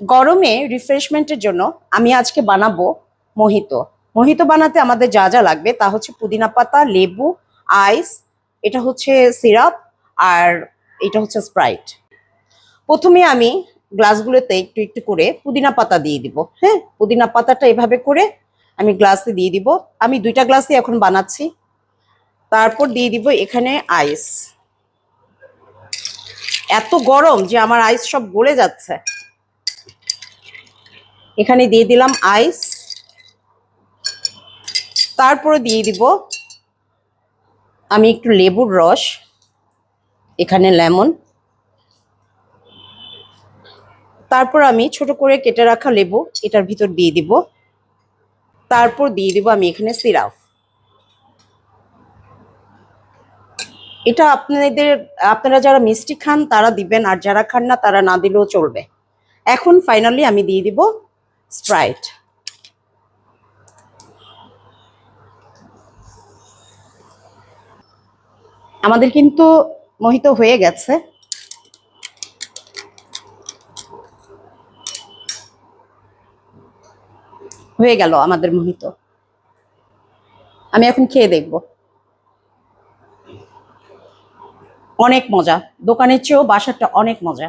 গরমে রিফ্রেশমেন্টের জন্য আমি আজকে বানাবো মোহিত। মোহিত বানাতে আমাদের যা যা লাগবে তা হচ্ছে পুদিনা পাতা, লেবু আইস এটা হচ্ছে সিরাপ আর এটা হচ্ছে স্প্রাইট প্রথমে আমি গ্লাসগুলোতে একটু একটু করে পুদিনা পাতা দিয়ে দিব হ্যাঁ? পুদিনা পাতাটা এভাবে করে আমি গ্লাসে দিয়ে দিব। আমি দুইটা গ্লাসই এখন বানাচ্ছি। তারপর দিয়ে দিব এখানে আইস এত গরম যে আমার আইস সব গলে যাচ্ছে। এখানে দিয়ে দিলাম আইস তারপরে দিয়ে দিব আমি একটু লেবুর রস, এখানে লেমন। তারপর আমি ছোট করে কেটে রাখা লেবু, এটার ভিতর দিয়ে দিব। তারপর দিয়ে দিব আমি এখানে সিরাপ এটা আপনাদের, আপনারা যারা মিষ্টি খান তারা দিবেন, আর যারা খান না তারা না দিলেও চলবে। এখন ফাইনালি আমি দিয়ে দিব স্প্রাইট আমাদের কিন্তু মোহিত হয়ে গেছে। হয়ে গেল আমাদের মোহিত। আমি এখন খেয়ে দেখব। অনেক মজা। দোকানের চেয়েও বাসাটা অনেক মজা।